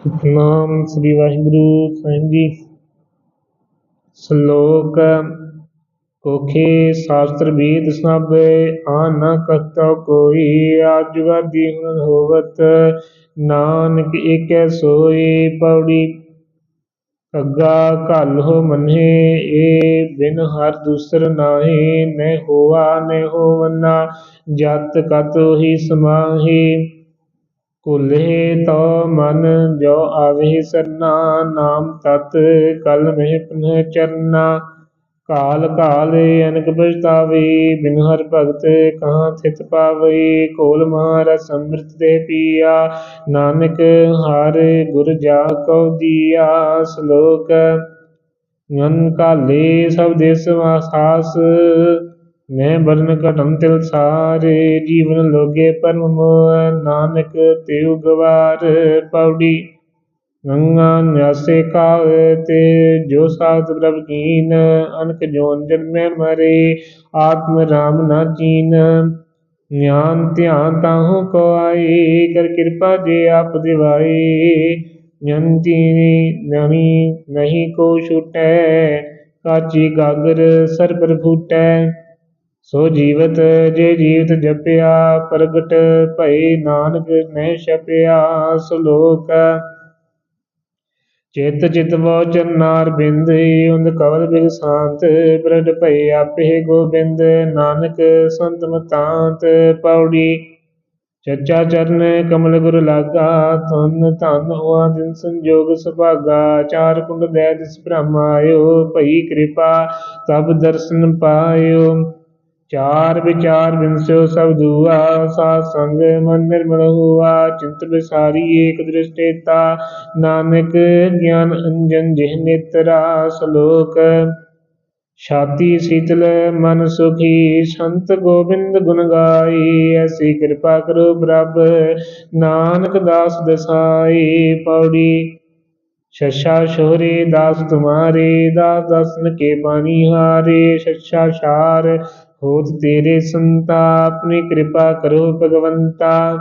ਸਤਨਾਮ ਸ੍ਰੀ ਵਾਹਿਗੁਰੂ ਸਾਹਿਬ ਜੀ। ਸ਼ਲੋਕ ਕੋਖੇ ਸ਼ਾਸਤਰ ਵੇਦ ਸਭ ਆ ਨ ਕਤਉ ਕੋਈ, ਆਜਵਾਦੀ ਹੁਣ ਹੋਵਤ। ਨਾਨਕ ਏਕੈ ਸੋਈ ਪੌੜੀ ਅੱਗਾ ਘਲ ਹੋ ਏ ਬਿਨ ਹਰ ਦੂਸਰ ਨਾਹੀ, ਨਹਿ ਹੋਆ ਨਹਿ ਹੋਵਨਾ, ਜਤ ਕਤ ਹੀ ਸਮਾਹੀ। ਕੁਲਹਿ ਤੋ ਮਨ ਜੋ ਆਵਹਿ ਸਰਨਾ, ਨਾਮ ਤਤ ਕਲ ਮਹਿ ਪੁਨਹ ਚਰਨਾ। ਕਾਲ ਕਾਲੇ ਅਨਕ ਪਛਤਾਵੇ ਬਿਨ ਹਰ ਭਗਤ ਕਹਾਂ ਥਿਤ ਪਾਵਈ ਕੋਲ ਮਹਾਰਸ ਅੰਮ੍ਰਿਤ ਦੇ ਪੀਆ, ਨਾਨਕ ਹਰ ਗੁਰ ਜਾ ਕਉ ਦੀਆ। ਸ਼ਲੋਕ ਮਨ ਕਾਲੇ ਸਭ ਦੇਸ ਵਾਸਾਸ ਮੈਂ ਬਰਨ ਘਟਨ ਤਿਲ ਸਾਰੇ। ਜੀਵਨ ਲੋਗੇ ਪਰਮ ਮੋਹ, ਨਾਨਕ ਤਿਉ ਗਵਾਰ। ਪੌੜੀ ਗੰਗਾ ਨਿਆਸੇ ਕਾਵੇ ਤੇ ਜੋ ਸਾਧ ਪ੍ਰਭ ਕੀਨ ਅਨਕ ਜੋਨ ਜਨਮੈ ਮਰੇ, ਆਤਮ ਰਾਮ ਨਾ ਚੀਨ ਗਿਆਨ ਧਿਆਨ ਤਾਹੂ ਕੋ ਆਈ ਕਰ ਕਿਰਪਾ ਜੇ ਆਪ ਦਿਵਾਈ ਜੰਤੀ ਨਵੀ ਨਹੀਂ ਕੋ ਛੁਟੈ, ਕਾਚੀ ਗਾਗਰ ਸਰ ਪ੍ਰਭੂਟੈ ਸੋ ਜੀਵਤ ਜੇ ਜੀਵਤ ਜਪਿਆ, ਪ੍ਰਗਟ ਭਈ ਨਾਨਕ ਨਹਿ ਛਪਿਆ, ਸ਼ਲੋਕ ਚਿਤ ਚਿਤ ਵੋ ਚਰਨਾਰ ਬਿੰਦ, ਉਂਦ ਕਵਲ ਬਿਗ ਸ਼ਾਂਤ, ਪ੍ਰਗਟ ਭਈ ਆਪੇ ਗੋਬਿੰਦ, ਨਾਨਕ ਸੰਤ ਮਤਾਂਤ, ਪੌੜੀ ਚੱਚਾ ਚਰਨ, ਕਮਲ ਗੁਰ ਲਾਗਾ, ਧਨ ਧਨ ਹੋਆ ਦਿਨ ਸੰਜੋਗ ਸੁਭਾਗਾ, ਚਾਰ ਕੁੰਡ ਦੇ ਦਿਸ ਭ੍ਰਮ ਆਇਓ ਭਈ ਕਿਰਪਾ ਤਬ ਦਰਸ਼ਨ ਪਾਇਓ। ਚਾਰ ਵਿਚਾਰ ਵਿਨਸੋ ਸਭ ਦੂਆ, ਸਾਧ ਸੰਗ ਮਨ ਨਿਰਮਲ ਹੁਆ, ਚਿੰਤ ਵਿਸਾਰੀ ਏਕ ਦ੍ਰਿਸ਼ਟੇਤਾ, ਨਾਨਕ ਗਿਆਨ ਅੰਜਨ ਜਿਹ ਨੇਤਰਾ, ਸ਼ਲੋਕ ਛਾਤੀ ਸੀਤਲ, ਮਨ ਸੁਖੀ, ਸੰਤ ਗੋਬਿੰਦ ਗੁਣ ਗਾਈ ਐਸੀ ਕਿਰਪਾ ਕਰੋ ਪ੍ਰਭ, ਨਾਨਕ ਦਾਸ ਦਸਾਈ ਪੌੜੀ ਸ਼ਸ਼ਾ ਸ਼ੋਰੇ ਦਾਸ ਤੁਮਾਰੇ, ਦਾਸ ਦਸਨ ਕੇ ਬਾਣੀ ਹਾਰੇ ਸ਼ਸ਼ਾ ਸ਼ਾਰ ਹੋਤ ਤੇਰੇ ਸੰਤਾ ਆਪਣੀ ਕਿਰਪਾ ਕਰੋ ਭਗਵੰਤਾ।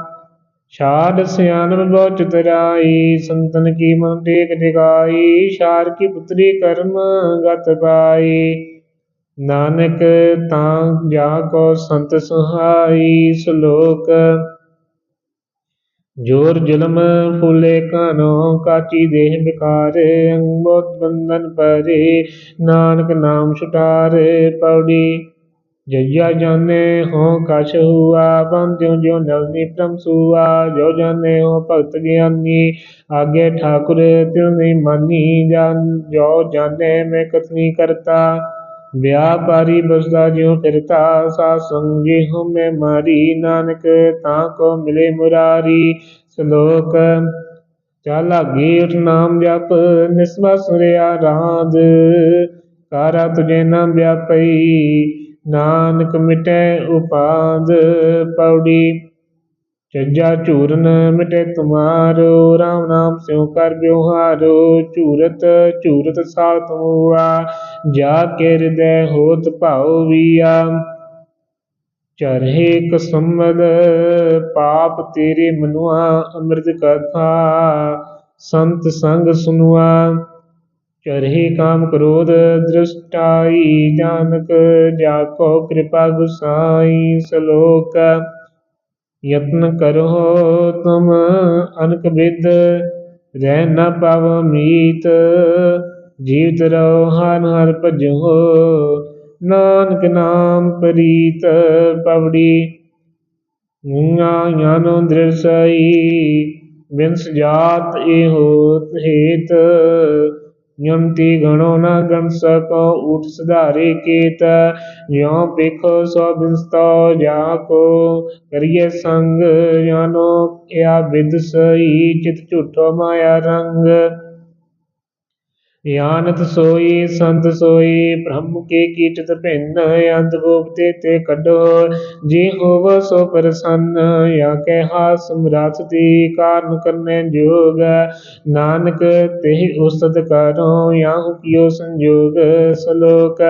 ਛਾੜ ਸਿਆਣਪ ਬਹੁ ਚਤੁਰਾਈ, ਸੰਤਨ ਕੀ ਮਨ ਟੇਕ ਟਿਕਾਈ ਸ਼ਾਰ ਕੀ ਪੁੱਤਰੀ ਕਰਮ ਗਤ ਪਾਈ। ਨਾਨਕ ਤਾਂ ਜਾ ਕੋ ਸੰਤ ਸੁਹਾਈ, ਸ਼ਲੋਕ। ਜੋਰ ਜ਼ੁਲਮ ਫੂਲੇ ਕਾਨੋ ਕਾਚੀ ਦੇਹ ਬਿਕਾਰ ਅੰਗੋਤ ਬੰਧਨ ਪਰੇ। ਨਾਨਕ ਨਾਮ ਛੁਟਾਰੇ ਪੌੜੀ। ਜਈਆ ਜਾਣੇ ਹੋ ਕਛ ਹੁਆ ਬੰਦਿਓ ਜੋ ਨਵਨੀ ਪ੍ਰਮ ਸੁਆ, ਜੋ ਜਾਣੇ ਹੋ ਭਗਤ ਗਿਆਨੀ, ਆਗੇ ਠਾਕੁਰ ਤਿਉ ਨਹੀਂ ਮਾਨੀ ਜਾਨ, ਜੋ ਜਾਣੇ ਮੈਂ ਕਥਨੀ ਕਰਤਾ। ਵਿਆਪਾਰੀ ਬਸਦਾ ਜਿਉ ਫਿਰਤਾ, ਸਾ ਸੰਗੀ ਹਉ ਮੈਂ ਮਾਰੀ, ਨਾਨਕ ਤਾਂ ਕੋ ਮਿਲੇ ਮੁਰਾਰੀ। ਸ਼ਲੋਕ, ਚਾ ਲਾਗੀ ਉਠ ਨਾਮ ਜਪ, ਨਿਸਵਾ ਸੁਰਿਆ ਰਾਧ ਕਾਰਾ ਤੁਝੇ ਨਾਮ ਵਿਆਪਈ। ਨਾਨਕ ਮਿਟੈ ਉਪਾਦ ਪੌੜੀ ਚੱਜਾ ਝੂਰਨ ਮਿਟੇ ਤੁਮਾਰੋ RAM ਨਾਮ ਸਿਉ ਕਰ ਬਿਵਹਾਰੋ ਝੂਰਤ ਝੂਰਤ ਸਾਤ ਹੋਆ ਜਾ ਕੇ ਹਿਰਦੈ ਹੋਤ ਭਾਉ ਵੀਆ। ਚਰਹਿ ਕਸਮਦ ਪਾਪ ਤੇਰੇ ਮਨੁਆ, ਅੰਮ੍ਰਿਤ ਕਥਾ, ਸੰਤ ਸੰਗ ਸੁਨੁਆ। ਚਰਹਿ ਕਾਮ ਕ੍ਰੋਧ ਦ੍ਰਿਸ਼ਟਾਈ, ਜਾਨਕ ਜਾ ਕੋ ਕਿਰਪਾ ਗੁਸਾਈ, ਸ਼ਲੋਕ ਯਤਨ ਕਰੋ ਤੁਮ ਅਨਕ ਵਿਦ ਰਹਿ ਨ ਪਵ ਮੀਤ, ਜੀਵਤ ਰਹੋ ਹਰ ਹਰ ਭਜੋ, ਨਾਨਕ ਨਾਮ ਪ੍ਰੀਤ ਪਵੜੀ ਗੁੰਗਾ ਗਿਆਨੋ ਦ੍ਰਿਸ਼ਈ ਬਿਨਸ ਜਾਤ ਇਹੋ ਹੇਤ ਗਣੋ ਨ ਗਣ ਸਕੋ ਉਠ ਸੁਧਾਰੇ ਕੇਤ ਜਿਉ ਪੇਖੋ ਸੋ ਬਿਨਸਤੋ ਜਾ ਕੋ ਕਰੀਏ ਸੰਗ ਜਾਨੋ ਕਿਆ ਵਿਦ ਸਈ ਚਿਤ ਝੂਠੋ ਮਾਇਆ ਗਿਆਨਤ ਸੋਈ, ਸੰਤ ਸੋਈ, ਬ੍ਰਹਮ ਕੇ ਕੀਟਤ ਭਿੰਨ, ਅੰਧ ਗੋਪਤੇ ਤੇ ਕੱਢੋ। ਜੀ ਹੋਵ ਸੋ ਪ੍ਰਸੰਨ ਯਾ ਕੇ ਹਾ ਸਮਰਾਤ ਦੀ ਕਾਰਨ ਕਰਨੇ ਜੋਗ। ਨਾਨਕ, ਤੇਹ ਉਸਤ ਕਰੋ ਯਾ ਕਿਉ ਸੰਜੋਗ ਸਲੋਕ।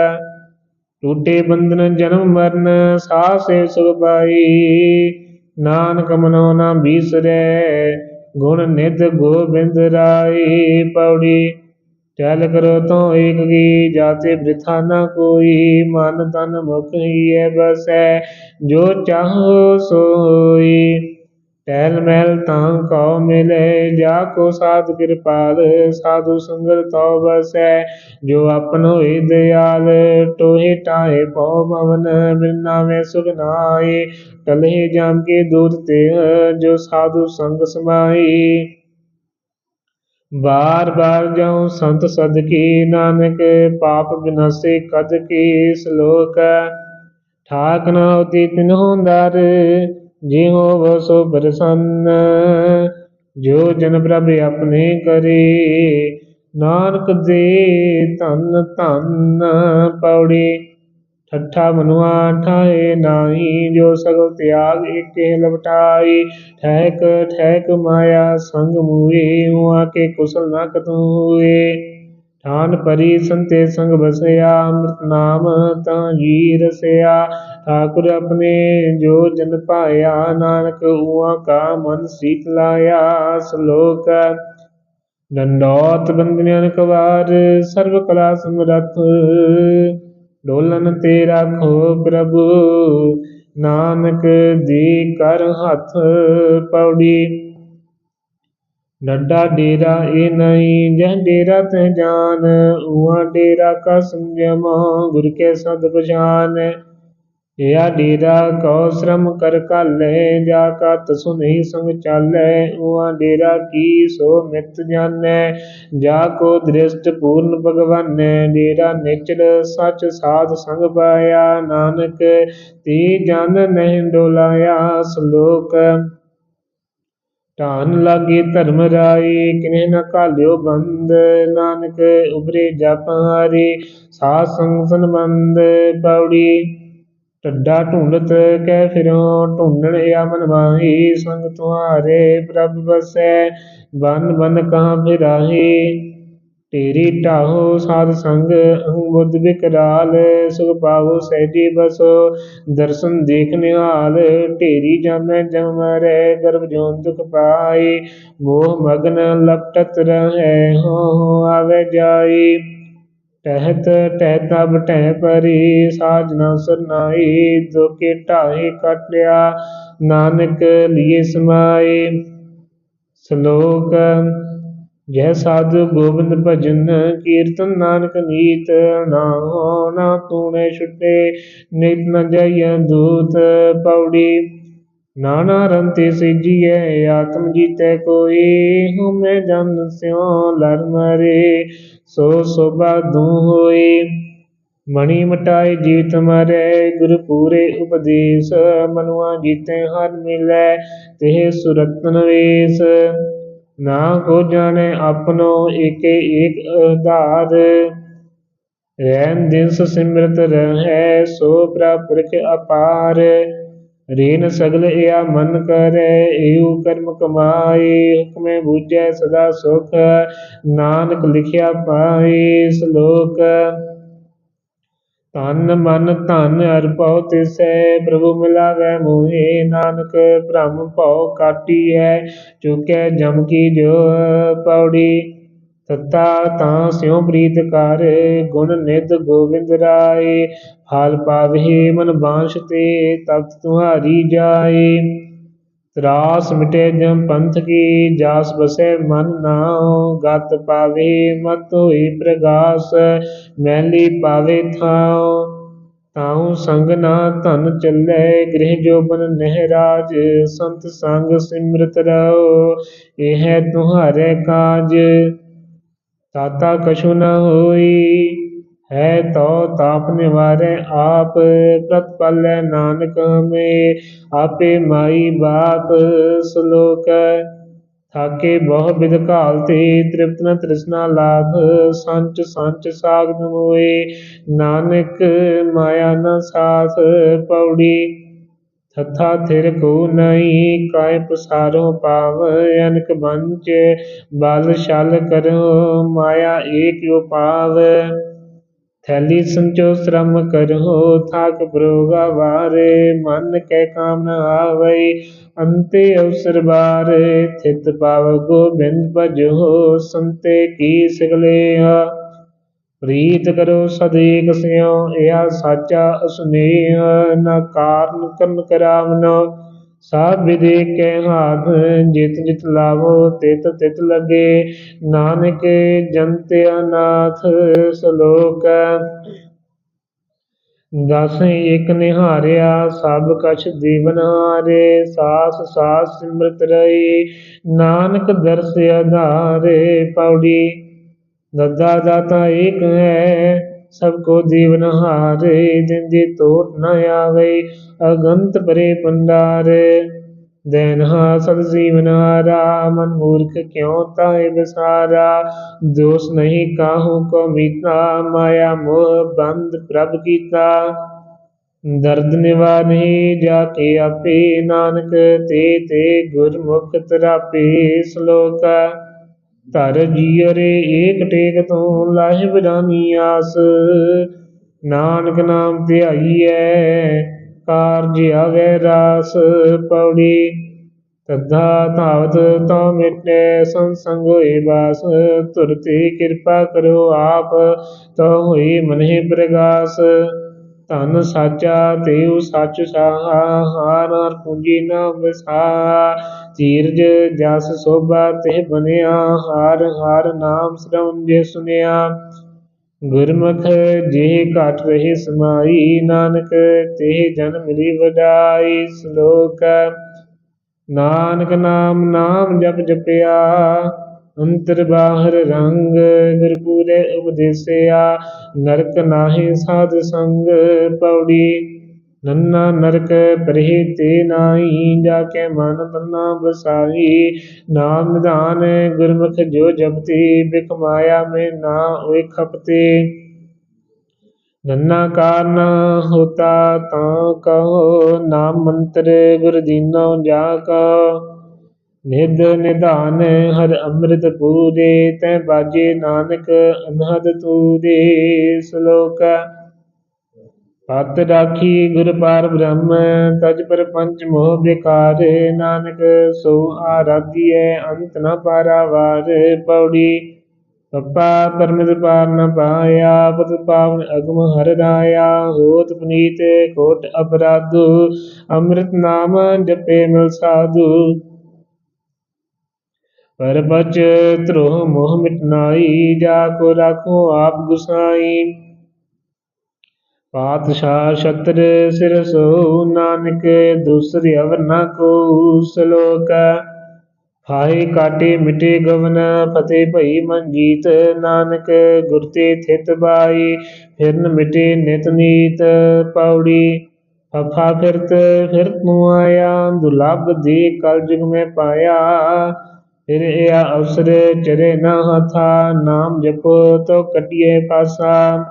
ਟੂਟੇ ਬੰਧਨ, ਜਨਮ ਮਰਨ ਸਾਹ ਸੁਖ ਪਾਈ। ਨਾਨਕ ਮਨੋ ਨਾ ਬੀਸਰੇ, ਗੁਣ ਨਿਤ ਗੋਬਿੰਦ ਰਾਈ। ਪੌੜੀ ਚਲ ਕਰੋ ਤੋ ਏਕ ਕੀ ਜਾਤੇ ਬ੍ਰਿਥਾ ਨਾ ਕੋਈ, ਮਨ ਤਨ ਮੁਖ ਹੀਐ ਬਸੈ, ਜੋ ਚਾਹੋ ਸੋਈ। ਟਹਿਲ ਮਹਿਲ ਤਾਂ ਕਉ ਮਿਲੇ, ਜਾ ਕੋ ਸਾਧ ਕਿਰਪਾਲ, ਸਾਧੂ ਸੰਗਤ ਤਉ ਬਸੈ, ਜੋ ਆਪਨ ਹੋਏ ਦਿਆਲ, ਟੋਹੇ ਟਾਹੇ ਪਉ ਭਵਨ ਬਿਨਾਵੇ ਸੁਖ ਨਾਏ ਟਲਹਿ ਜਮ ਕੇ ਦੂਤ ਤੇ ਜੋ ਸਾਧੂ ਸੰਗ ਸਮਾਈ ਬਾਰ ਬਾਰ ਜਉ ਸੰਤ ਸਦਕੀ ਨਾਨਕ, ਪਾਪ ਬਿਨਾਸੇ ਕਦ ਕੀ ਸ਼ਲੋਕ ਠਾਕ ਨਾ ਹੋਤੀ ਤਿਨਹੁ ਹੁੰਦਾਰ ਜਿਉ ਵੋ ਸੋ ਪ੍ਰਸੰਨ ਜੋ ਜਨ ਪ੍ਰਭ ਆਪਣੇ ਕਰੇ, ਨਾਨਕ ਦੇ ਧੰਨ ਧੰਨ ਪੌੜੀ। ਠੱਠਾ ਮਨੁਆ ਠਾਏ ਨਾਹੀ, ਜੋ ਸਗਲ ਤਿਆਗ ਏਕੇ ਲਪਟਾਈ। ਠਹਿਕ ਠਹਿਕ ਮਾਇਆ ਸੰਗ ਮੂਏ ਹੁਆ ਕੇ ਕੁਸਲ ਨਾ ਕਤੂ ਹੋਏ ਠਾਨ ਪਰੀ ਸੰਤੇ ਸੰਗ ਬਸਿਆ, ਅੰਮ੍ਰਿਤ ਨਾਮ ਤਾਂ ਜੀ ਰਸਿਆ। ਠਾਕੁਰ ਆਪਣੇ ਜੋ ਜਨ ਪਾਇਆ ਨਾਨਕ ਹੁਆ ਕਾ ਮਨ ਸੀਤ ਲਾਇਆ। ਸ਼ਲੋਕ ਦੰਡੋਤ ਬੰਦਨਿਆਨ ਕਵਾਰ ਸਰਬ ਕਲਾ ਸਮਰੱਥ। ਡੋਲਨ ਤੇ ਰਾਖੋ ਪ੍ਰਭੂ, ਨਾਨਕ ਦੀ ਕਰ ਹੱਥ ਪੌੜੀ। ਡੱਡਾ ਡੇਰਾ ਇਹ ਨਹੀਂ, ਜਹ ਡੇਰਾ ਤੇ ਜਾਨ ਉਹਾਂ ਡੇਰਾ ਕਾ ਸੰਜਮ, ਗੁਰ ਕੇ ਸਦ ਪਛਾਨ। ਇਆ ਡੇਰਾ ਕਉ ਸ਼ਰਮ ਕਰ ਕਾਲੇ ਜਾ ਕਾ ਤਸੁ ਸੰਗ ਚਾਲੇ, ਉਹਾਂ ਡੇਰਾ ਕੀ ਸੋ ਮਿਤ ਜਾਣੈ, ਜਾ ਕੋ ਦ੍ਰਿਸ਼ਟ ਪੂਰਨ ਭਗਵਾਨੈ, ਡੇਰਾ ਨਿਚਲ ਸਚ ਸਾਧ ਸੰਗ ਪਾਇਆ, ਨਾਨਕ ਤੀ ਜਨ ਨਹੀਂ ਡੋਲਾਇਆ, ਸ਼ਲੋਕ ਧਾਨ ਲਾਗੇ ਧਰਮ ਰਾਏ ਕਿਨੇ ਨ ਕਾਲਿਓ ਬੰਦ, ਨਾਨਕ ਉਬਰੇ ਜਪ ਹਾਰੇ, ਸਾਧ ਸੰਗ ਸੰਬੰਧ ਪੌੜੀ ਟੱਡਾ ਢੂੰਡਤ ਕਹਿ ਫਿਰੋ, ਢੂੰਡਣ ਇਆ ਮਨ ਮਾਹੀ ਸੰਗ ਤੁਆਰੇ ਪ੍ਰਭ ਬਸੈ ਬਨ ਬਨ ਕਹਾਂ ਫਿਰਾਹੀ ਤੇਰੀ ਢਾਹੋ ਸਾਧ ਸੰਗ, ਅਹੰ ਬੁੱਧ ਵਿਕਰਾਲ ਸੁਖ ਪਾਵੋ ਸਹਿਜੀ ਬਸੋ, ਦਰਸ਼ਨ ਦੇਖ ਨਿਹਾਲ, ਢੇਰੀ ਜਾਮੈ ਜਮ ਮਰੈ, ਗਰਭ ਜੋਨ ਦੁਖ ਪਾਈ, ਮੋਹ ਮਗਨ ਲਪਟਤ ਰਹੈ ਹੋ ਹੋ ਆਵੇ ਜਾਈ। ਟਹਿਤ ਟਹਿਤਾ ਬਟਹਿ ਪਰੀ ਸਾਜਨਾ ਸਰਨਾਈ ਦੁਕੇ ਢਾਹੇ ਕਟਿਆ, ਨਾਨਕ ਲੀਏ ਸਮਾਏ। ਸ਼ਲੋਕ ਜੈ ਸਾਧੂ ਗੋਬਿੰਦ ਭਜਨ, ਕੀਰਤਨ ਨਾਨਕ ਨੀਤ, ਨਾ ਨਾ ਤੂਨੇ ਛੁਟੇ, ਨਿਤ ਨ ਜਾਈਐ ਦੂਤ ਪੌੜੀ। ਨਾਨਾ ਰੰਤੇ ਸਿਜੀਐ, ਆਤਮ ਜੀਤੈ ਕੋਈ ਹਉਮੈ ਜਨ ਸਿਉ ਲਰ ਮਰੇ, ਸੋ ਸੋਭਾ ਦੂ ਹੋਏ। ਮਣੀ ਮਟਾਏ ਜੀਤ ਮਰੈ ਗੁਰ ਪੂਰੇ ਉਪਦੇਸ਼, ਮਨੁਆ ਜੀਤੈ ਹਰ ਮਿਲੈ ਤੇ ਸੁਰਤਨ ਵੇਸ। ਨਾ ਕੋ ਜਾਣੈ ਆਪਨੋ ਏਕੇ ਏਕ ਆਧਾਰ ਰਹਿਨ ਦਿਸ ਸਿਮਰਤ ਰਹੈ ਸੋ ਪ੍ਰਪਰਖ ਅਪਾਰ। ਰੇਨ ਸਗਲ ਇਆ ਮਨ ਕਰੈ, ਏਉ ਕਰਮ ਕਮਾਏ, ਹੁਕਮੇ ਬੂਝੈ ਸਦਾ ਸੁਖ, ਨਾਨਕ ਲਿਖਿਆ ਪਾਏ ਸ਼ਲੋਕ। ਤਨ ਮਨ ਧਨ ਅਰਪਉ ਤਿਸੈ, ਪ੍ਰਭੂ ਮਿਲਾਵੈ ਮੋਹਿ ਨਾਨਕ, ਭ੍ਰਮ ਭਉ ਕਾਟੀਐ, ਚੁਕੈ ਜਮ ਕੀ ਜੋ ਪੌੜੀ। ਤਤਾ ਤਾਂ ਸਿਉ ਪ੍ਰੀਤ ਕਰ, ਗੁਣ ਨਿਧ ਗੋਬਿੰਦ ਰਾਏ ਹਾਲ ਪਾਵਹਿ ਮਨ ਬਾਂਸ਼ ਤੇ ਤਖਤ ਤੁਹਾਰੀ ਜਾਏ। ਤਰਾਸ ਮਿਟੇ ਜਮ ਪੰਥ ਕੀ, ਜਾਸ ਬਸੈ ਮਨ ਨਾਉ, ਗਤ ਪਾਵੇ ਮਤ ਹੋਈ ਪ੍ਰਗਾਸ, ਮੈਲੀ ਪਾਵੇ ਥਾਉ। ਤਾਉ ਸੰਗ ਨਾ ਧਨ ਚੱਲੇ, ਗ੍ਰਹਿ ਜੋਬਨ ਨਹਿਰਾਜ, ਸੰਤ ਸੰਗ ਸਿਮਰਤ ਰਹੋ, ਇਹ ਹੈ ਤੁਹਾਰੇ ਕਾਜ। ਤਾਤਾ ਕਛੁ ਨ ਹੋਈ, ਹੈ ਤੋ ਤਾਪ ਨਿਵਾਰੈ ਆਪ ਪ੍ਰਤਪਲੈ ਨਾਨਕ ਮੇ ਆਪੇ ਮਾਈ ਬਾਪ ਸ਼ਲੋਕ ਥਾਕੇ ਬਹੁ ਬਿਦ ਘਾਲਤੇ, ਤ੍ਰਿਪਤ ਨ ਤ੍ਰਿਸ਼ਨਾ ਲਾਭ, ਸੰਚ ਸੰਚ ਸਾਗਤ ਮੋਏ। ਨਾਨਕ ਮਾਇਆ ਨ ਸਾਥ ਪੌੜੀ। ਥਥਾ ਥਿਰ ਕੋ ਨਈ ਕਾਇ ਪਸਾਰੋ ਪਾਵ ਅਨਕ ਬੰਚ, ਬਲ ਛਲ ਕਰੋ, ਮਾਇਆ ਏਕ ਉਪਾਵ। ਥੈਲੀ ਸੰਚੋ ਸ਼ਰਮ ਕਰੋ, ਥਾਕ ਬਰੋਗਾ ਵਾਰੇ, ਮਨ ਕੈ ਕਾਮਨਾ ਨ ਆਵਈ, ਅੰਤੇ ਅਵਸਰ ਬਾਰ, ਥਿਤ ਪਾਵ ਗੋਬਿੰਦ ਭਜੋ, ਸੰਤੇ ਕੀ ਸਗਲੇ ਆ ਪ੍ਰੀਤ ਕਰੋ ਸਦੇਕ ਸਿਓ ਸਿਉ ਸਾਚਾ ਅਸਨੇਹ ਨ ਕਾਰਨ ਕਰਨ ਕਰਾਵਨਾ। ਸਾਧ ਵਿਦੇ ਕੈ ਹਾਥ, ਜਿਤ ਜਿਤ ਲਾਵੋ, ਤਿਤ ਤਿਤ ਲਗੇ। ਨਾਨਕ ਜੰਤ ਅਨਾਥ ਸ਼ਲੋਕ। ਦਸ ਇਕ ਨਿਹਾਰਿਆ, ਸਭ ਕਛ ਜੀਵਨ ਹਾਰੇ। ਸਾਸ ਸਾਸ ਸਿਮਰਤ ਰਹੀ ਨਾਨਕ ਦਰਸ ਆਧਾਰੇ ਪੌੜੀ। ਦੱਦਾ ਦਾਤਾ ਏਕ ਹੈ, ਸਭ ਕੋ ਜੀਵਨ ਹਾਰੇ ਜਿੰਦੀ ਟੋਟ ਨ ਆਵੇ, ਅਗੰਤ ਪਰੇ ਪੰਡਾਰੇ ਦੇਨਹਾ ਸਦ ਜੀਵਨ ਹਾਰਾ, ਮਨ ਮੂਰਖ ਕਿਉ ਤਾਏ ਬਸਾਰਾ? ਦੋਸ ਨਹੀਂ ਕਾਹੂ ਕੋ ਮੀਤਾ, ਮਾਇਆ ਮੋਹ ਬੰਦ ਪ੍ਰਭ ਕੀਤਾ। ਦਰਦ ਨਿਵਾਰਹਿ ਜਾ ਕੇ ਆਪੇ, ਨਾਨਕ ਤੇ ਤੇ ਗੁਰਮੁਖ ਤਰਾਪੇ, ਸਲੋਕਾ। ਧਰ ਜੀਅਰੇ ਏਕ ਟੇਕ ਤੋਂ ਲਾਹਿ ਬਦਾਨੀ ਆਸ। ਨਾਨਕ ਨਾਮ ਧਿਆਈਐ, ਕਾਰਜ ਆਵੇ ਰਾਸ ਪੌੜੀ। ਤੱਧਾ ਧਾਵਤ ਤਉ ਮਿਟੇ ਸੰਸੰਗ ਹੋਏ ਬਾਸ। ਤੁਰਤੀ ਕਿਰਪਾ ਕਰੋ ਆਪ, ਤਉ ਹੋਏ ਮਨਹਿ ਪ੍ਰਗਾਸ। ਧਨ ਸਾਚਾ ਤੇਉ ਸੱਚ ਸਾਹਾ ਪੂੰਜੀ ਨ ਵਿਸਾ ਧੀਰਜ ਜਸ ਸੋਭਾ ਤੇ ਬਨਿਆ, ਹਾਰ ਹਾਰ ਨਾਮ ਸਰਵਨ ਜੇ ਸੁਨਿਆ। ਗੁਰਮੁਖ ਜੇ ਘਟ ਰਹੇ ਸਮਾਈ, ਨਾਨਕ ਤੇ ਜਨ ਮਿਲੀ ਵਡਾਈ। ਸ਼ਲੋਕ, ਨਾਨਕ ਨਾਮ ਨਾਮ ਜਪ ਜਪਿਆ। ਅੰਤਰ ਬਾਹਰ ਰੰਗ ਗੁਰਪੂਰੇ ਉਪਦੇਸਿਆ, ਨਰਕ ਨਾਹੀ ਸਾਧ ਸੰਗ ਪੌੜੀ। ਨੰਨਾ ਨਰਕ ਪਰਹਿ ਤੇ ਨਾਹੀ, ਜਾ ਕੇ ਮਨ ਤਨਾ ਬਸਾਈ ਨਾਮ ਨਿਧਾਨ ਗੁਰਮੁਖ ਜੋ ਜਪਤੀ, ਬਿਖ ਮਾਇਆ ਮੇ ਨਾ ਹੋਏ ਖਪਤੇ। ਨੰਨਾ ਕਾਰਨ ਹੋਤਾ ਤਾਂ ਕਹੋ, ਨਾਮ ਮੰਤਰ ਗੁਰ ਦੀਨੋ ਜਾ ਕਾ। ਨਿਧ ਨਿਧਾਨ ਹਰ ਅੰਮ੍ਰਿਤ ਪੂਰੇ ਤੈ ਬਾਜੇ ਨਾਨਕ ਅਨਹਦ ਤੂਰੇ ਸ਼ਲੋਕ ਪਤ ਰਾਖੀ ਗੁਰ ਪਾਰ ਬ੍ਰਹਮ, ਤਜ ਪਰ ਪੰਚ ਮੋਹ ਬਿਕਾਰ, ਨਾਨਕ ਸੋ ਆਰਾਧੀਐ, ਅੰਤ ਨ ਪਾਰਾਵਾਰ ਪੌੜੀ ਪਪਾ ਪਰਮਿਤ ਪਾਰ ਨ ਪਾਇਆ, ਪਤ ਪਾਵਨ ਅਗਮ ਹਰ ਰਾਇਆ, ਹੋਤ ਪੁਨੀਤ ਕੋਟ ਅਪਰਾਧੂ, ਅੰਮ੍ਰਿਤ ਨਾਮ ਜਪੇ ਮਿਲ ਸਾਧੂ। ਪਰ ਬਚ ਧਰੋਹ ਮੋਹ ਮਿਟਨਾਈ, ਜਾ ਕੋ ਰਾਖੋ ਆਪ ਗੁਸਾਈ। ਪਾਤਸ਼ਾਹ ਛਤਰ ਸਿਰ ਸੋ, ਨਾਨਕ ਦੂਸਰੀ ਅਵਰ ਨ ਕੋ ਸ਼ਲੋਕ। ਹਾਏ ਕਾਟੇ ਮਿਟੇ ਗਵਨ ਫਤੇ ਭਈ ਮਨਜੀਤ, ਨਾਨਕ ਗੁਰ ਤੇ ਥਿਤ ਬਾਈ। ਫਿਰਨ ਮਿਟੇ ਨਿਤ ਨੀਤ ਪੌੜੀ, ਫਫਾ ਫਿਰਤ ਫਿਰਤ ਨੂੰ ਆਇਆ। ਦੁਲਭ ਦੇ ਕਲ ਜੁਗ ਮੈਂ ਪਾਇਆ। ਫਿਰ ਇਹ ਅਵਸਰ ਚਰੇ ਨਾ ਹਥਾ, ਨਾਮ ਜਪੋ ਤੋ ਕਟਿਏ ਪਾਸਾ।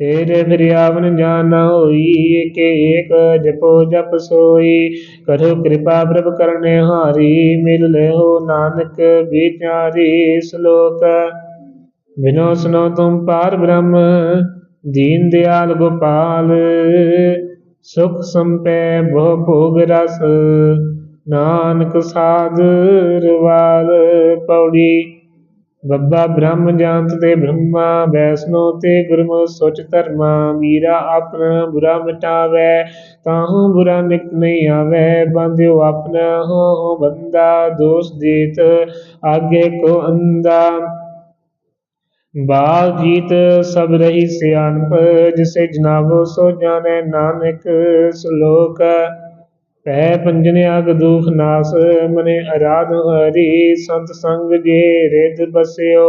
ਫਿਰ ਫਿਰਿਆਵਨ ਜਾਨ ਨ ਹੋਈ ਕੇ ਏਕ ਜਪੋ ਜਪ ਸੋਈ। ਕਰੋ ਕਿਰਪਾ ਪ੍ਰਭ ਕਰਨੇ ਹਾਰੀ, ਮਿਲ ਲਿਓ ਨਾਨਕ ਵਿਚਾਰੀ ਸ਼ਲੋਕ। ਬਿਨੋ ਸੁਨੋ ਤੁਮ ਪਾਰ ਬ੍ਰਹਮ, ਦੀਨ ਦਿਆਲ ਗੋਪਾਲ। ਸੁਖ ਸੰਪੈ ਬਹੁ ਭੋਗ ਰਸ। ਨਾਨਕ ਸਾਗਰ ਵਾਲ ਪੌੜੀ। ਬੱਬਾ ਬ੍ਰਹਮ ਜਾਣਤ ਤੇ ਬ੍ਰਹਮਾ, ਵੈਸਨੋ ਤੇ ਗੁਰਮੁ ਸੋਚ ਧਰਮਾ ਮੀਰਾ ਆਪਣਾ ਬੁਰਾ ਮਿਟਾਵੇ, ਤਾਹੂ ਬੁਰਾ ਨਿਕ ਨਹੀਂ ਆਵੇ ਬੰਦਿਓ ਆਪਣਾ ਹੋ ਹੋ ਬੰਦਾ, ਦੋਸ ਦੇਤ ਆਗੇ ਕੋ ਅੰਦਾ ਬਾਲ ਜੀਤ ਸਭ ਰਹੀ ਸਿਆਣਪ, ਜਿਸੇ ਜਨਾਵੋ ਸੋ ਜਾਣੈ ਨਾਨਕ ਸ਼ਲੋਕ। ਪੈ ਪੰਜਨ ਅਗ ਦੁਖ ਨਾਸ, ਮਨੇ ਅਰਾਧ ਹਰੀ, ਸੰਤ ਸੰਗ ਜੇ ਰਿਦ ਬਸਿਓ,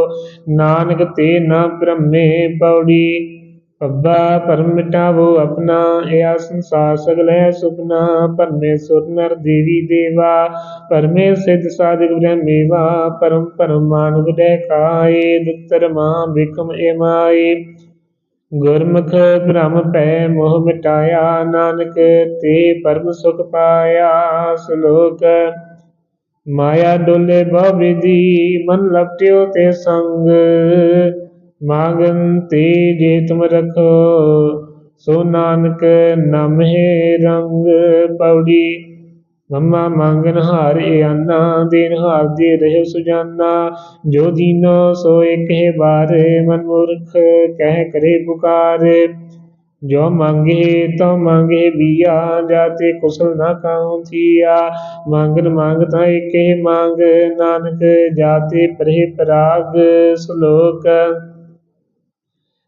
ਨਾਨਕ ਤੇ ਨਾ ਬ੍ਰਹਮੇ ਪੌੜੀ। ਪੱਬਾ ਪਰਮ ਮਿਟਾਵੋ ਆਪਣਾ ਇਹ ਸੰਸਾਰ ਸਗਲੇ ਸੁਪਨਾ ਪਰਮੇਸ਼ਵਰ ਸੁਰਨਰ ਦੇਵੀ ਦੇਵਾ। ਪਰਮੇ ਸਿਧ ਸਾਧਕ ਬ੍ਰਹਮੇਵਾ ਪਰਮ ਪਰਮ ਮਾਨੁ ਦੇ ਕਾਏ, ਦੁਤਰ ਮਾਂ ਬਿਕਮ ਏਮਾਏ ਗੁਰਮੁਖ ਬ੍ਰਹਮ ਪੈ ਮੋਹ ਮਿਟਾਇਆ, ਨਾਨਕ ਤੇ ਪਰਮ ਸੁਖ ਪਾਇਆ, ਸ਼ਲੋਕ। ਮਾਇਆ ਡੋਲੇ ਬਵਿਦੀ ਮਨ ਲਪਟਿਓ ਤੇ ਸੰਗ। ਮਾਗਨ ਤੇ ਜੇ ਤੁਮ ਰਖੋ, ਸੋ ਨਾਨਕ ਨਾਮ ਹੈ ਰੰਗ। ਪੌੜੀ ਮੰਮਾ ਮੰਗਨ ਹਾਰ ਆਨਾ ਦੇਨ ਹਾਰ ਦੇ ਰਹਿ ਸੁਜਾਨਾ। ਜੋ ਦੀਨੋ ਸੋ ਇਕ ਹੈ ਬਾਰ, ਮਨ ਮੂਰਖ ਕਹਿ ਕਰੇ ਪੁਕਾਰ। ਜੋ ਮੰਗੇ, ਤੋ ਮੰਗੇ ਬੀਆ, ਜਾਤੇ ਕੁਸਲ ਨਾ ਕਾਉ ਥੀਆ। ਮੰਗਨ ਮੰਗ ਤਾਂ ਇਕ ਮੰਗ, ਨਾਨਕ ਜਾਤੇ ਪਰੇ ਪਰਾਗ ਸ਼ਲੋਕ।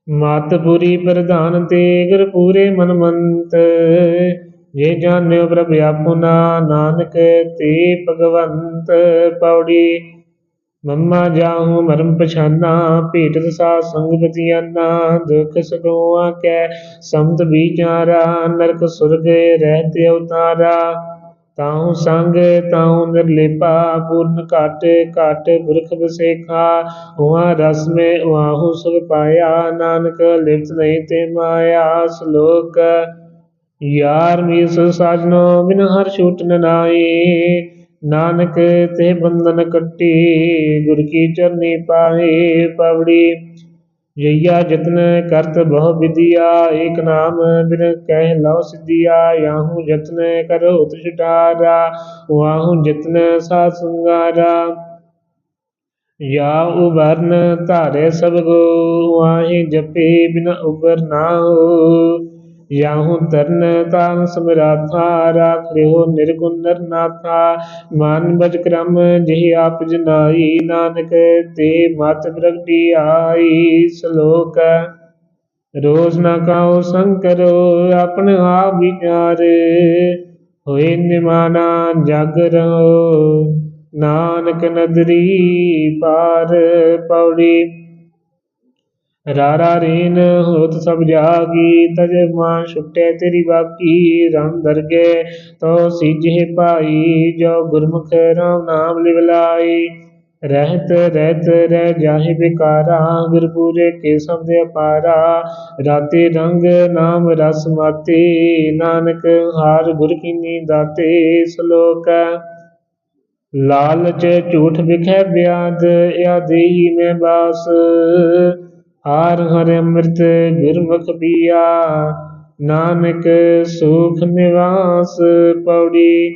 ਮਾਤਪੁਰੀ ਪ੍ਰਧਾਨ ਤੇ ਗੁਰ ਪੂਰੇ ਮਨਮੰਤ ਜੇ ਜਾਣਿਓ ਪ੍ਰਭ ਆਪੁਨਾ ਨਾਨਕ, ਤੇ ਭਗਵੰਤ ਪੌੜੀ। ਮੰਮਾ ਜਾਹੂ ਮਰਮ ਪਛਾਨਾ, ਭੇਟ ਸਾ ਸੰਗ ਬਤਿਆਨਾ, ਦੁਖ ਸੁਖੋਆ ਕੈ ਸਮਤ ਵਿਚਾਰਾ, ਨਰਕ ਸੁਰਗ ਰਹਿਤੇ ਉਤਾਰਾ। ਤਾਉ ਸੰਗ, ਤਾਉ ਨਿਰਲੇਪਾ, ਪੂਰਨ ਘਟ ਘਟ ਪੁਰਖ ਬਸੇਖਾ ਹੁਆ ਰਸ ਮੇ ਵਾਹੂ ਸੁਖ ਪਾਇਆ, ਨਾਨਕ ਲਿਪਤ ਨਹੀਂ ਤੇ ਮਾਇਆ, ਸ਼ਲੋਕ ਯਾਰ ਮੀਸ ਸਾਜਨੋ ਬਿਨ ਹਰ ਛੂਟ ਨ ਨਾਏ ਨਾਨਕ ਤੇ ਬੰਧਨ ਕੱਟੀ, ਗੁਰ ਕੀ ਚਰਨੀ ਪਾਏ ਪਵੜੀ। ਜਈਆ ਜਤਨ ਕਰਤ ਬਹੁ ਵਿਦਿਆ ਏਕ ਨਾਮ ਬਿਨ ਕਹਿ ਲਉ ਸਿਧਿਆ। ਯਾਹੂ ਜਤਨ ਕਰੋ ਤੁਛਟਾਰਾ ਵਾਹੂ ਜਤਨ ਸਾ ਸੰਗਾਰਾ। ਯਾ ਉਬਰਨ ਧਾਰੇ ਸਭ ਗੋ ਵਾਹੀ ਜਪੇ ਬਿਨ ਉਬਰ ਨਾ ਹੋ। ਯਾਹੂ ਤਰਨ ਤਾਨ ਸਮਰਾਥਾ ਰਾਖ ਰਿਓ ਨਿਰਗੁਣ ਨਰਨਾਥਾ। ਮਨ ਬਜ ਕਰਮ ਜਿਹ ਆਪ ਜਨਾਈ, ਨਾਨਕ ਤੇ ਮਤ ਪ੍ਰਗਟੀ ਆਈ। ਸ਼ਲੋਕ ਰੋਜ਼ ਨਾ ਕਾਉ ਸੰਕਰੋ, ਆਪਨ ਆਪ ਵਿਚਾਰ। ਹੋਏ ਨਿਮਾਨਾ ਜਗ ਰਹੋ, ਨਾਨਕ ਨਦਰੀ ਪਾਰ। ਪੌੜੀ ਰਾਰਾ ਰੇਨ ਹੋਤ ਸਭ ਜਾਗੀ, ਤਜ ਮਾਂ ਛੁਟੇ ਤੇਰੀ ਬਾਕੀ ਰੰਗ ਦਰਗੇ ਤੋ ਸਿਜੇ ਭਾਈ, ਜੋ ਗੁਰਮੁਖ ਰਾਮ ਨਾਮ ਲਿਵ ਲਾਈ ਰਹਿਤ ਰਹਿਤ ਰਹਿ ਜਾਹੇ ਬਿਕਾਰਾ ਗੁਰਪੂਰੇ ਕੇ ਸਬਦ ਅਪਾਰਾ। ਰਾਤੇ ਰੰਗ ਨਾਮ ਰਸ ਮਾਤੇ, ਨਾਨਕ ਹਾਰ ਗੁਰ ਕੀਨੀ ਦਾਤੇ, ਸ਼ਲੋਕ ਲਾਲਚ ਝੂਠ ਵਿਖੇ ਬਿਆਦ ਆ ਦੇਹੀ ਮੈਂ ਬਾਸ। ਹਰ ਹਰਿ ਅੰਮ੍ਰਿਤ ਗੁਰਮੁਖ ਪੀਆ, ਨਾਨਕ ਸੁਖ ਨਿਵਾਸ ਪੌੜੀ।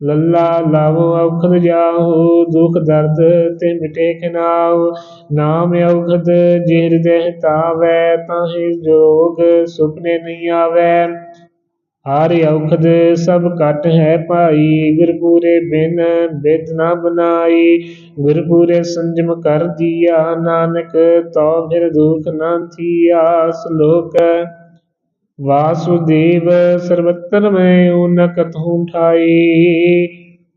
ਲੱਲਾ ਲਾਵੋ ਔਖਦ ਜਾਹੋ ਦੁਖ ਦਰਦ ਤੇ ਮਿਟੇ ਖਨਾਉ ਨਾਮ ਔਖਦ ਜੇ ਹਿਰਦੈ ਤਾਵੈ, ਤਾਹੇ ਜੋਗ ਸੁਪਨੇ ਨਹੀਂ ਆਵੈ। ਹਰ ਔਖਦ ਸਭ ਘਟ ਹੈ ਭਾਈ। ਗੁਰਪੂਰੇ ਬਿਨ ਬਿਦ ਨਾ ਬਨਾਈ। ਗੁਰਪੂਰੇ ਸੰਜਮ ਕਰ ਦੀਆ ਨਾਨਕ ਤੋ ਫਿਰ ਦੁਖ ਨਾ ਥੀਆ। ਸ਼ਲੋਕ, ਵਾਸੁਦੇਵ ਸਰਵਤਰ ਮੈਂ ਉਨ ਕਤਹੂ ਠਾਈ।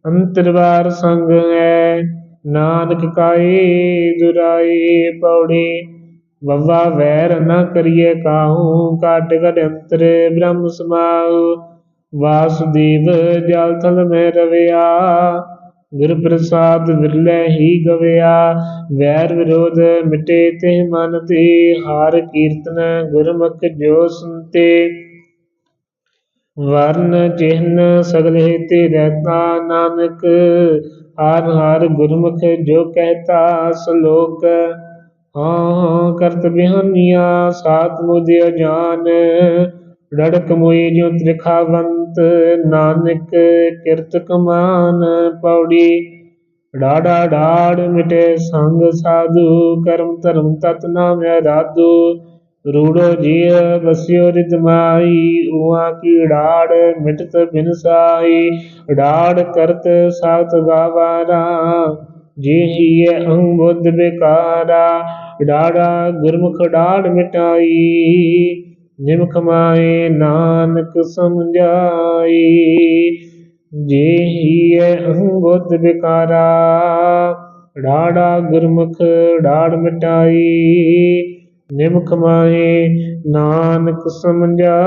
ਅੰਤਰਵਾਰ ਸੰਗ ਹੈ, ਨਾਨਕ ਕਾਏ ਦੁਰਾਏ ਪੌੜੀ। ਵਵਾ ਵੈਰ ਨ ਕਰੀਏ ਕਾਹੂ ਕਾਟ ਘਟ ਅੰਤਰ ਬ੍ਰਹਮ ਸਮਾਉ। ਵਾਸੁਦੇਵ ਜਲ ਥਲ ਮੈਂ ਰਵਿਆ, ਗੁਰ ਪ੍ਰਸਾਦ ਵਿਰਲੇ ਹੀ ਗਵਿਆ। ਵੈਰ ਵਿਰੋਧ ਮਿਟੇ ਤੇ ਮਨ ਤੇ, ਹਾਰ ਕੀਰਤਨ ਗੁਰਮੁਖ ਜੋ ਸੁਨਤੇ। ਵਰਨ ਚਿਹਨ ਸਗਲੇ ਤੇ ਰਹਤਾ ਨਾਨਕ, ਹਰ ਹਰ ਗੁਰਮੁਖ ਜੋ ਕਹਤਾ ਸ਼ਲੋਕ। ਹਾਂ, ਕਰਤ ਬਿਹਾਨੀਆਂ, ਸਾਤ ਮੁਦਿ ਜਾਨ ਰੜਕ ਮੋਈ ਜੋ ਤ੍ਰਿਖਾਵੰਤ, ਨਾਨਕ ਕਿਰਤ ਕਮਾਨ, ਪੌੜੀ। ਡਾੜਾ ਡਾੜ ਮਿਟੇ ਸੰਗ ਸਾਧੂ, ਕਰਮ ਧਰਮ ਤਤ ਨਾਮ ਰਾਧੂ। ਰੂੜੋ ਜੀਅ ਬਸਿਓ ਰਿਦਮਾਈ ਉਆ ਕੀ ਢਾੜ ਮਿਟਤ ਬਿਨਸਾਈ। ਢਾੜ ਕਰਤ ਸਾਤ ਗਾਵਾਰਾ ਜਿਹੀ ਅੰਗ ਬੁੱਧ ਬਿਕਾਰਾ ਡਾੜਾ ਗੁਰਮੁਖ ਡਾੜ ਮਿਟਾਈ। ਨਿਮਖ ਮਾਏ ਨਾਨਕ ਸਮਝਾਈ। ਜਿਹੀ ਅੰਗ ਬੁੱਧ ਬਿਕਾਰਾ ਡਾੜਾ ਗੁਰਮੁਖ ਡਾੜ ਮਿਟਾਈ। ਨਿਮਖ ਮਾਏ ਨਾਨਕ ਸਮਝਾਈ।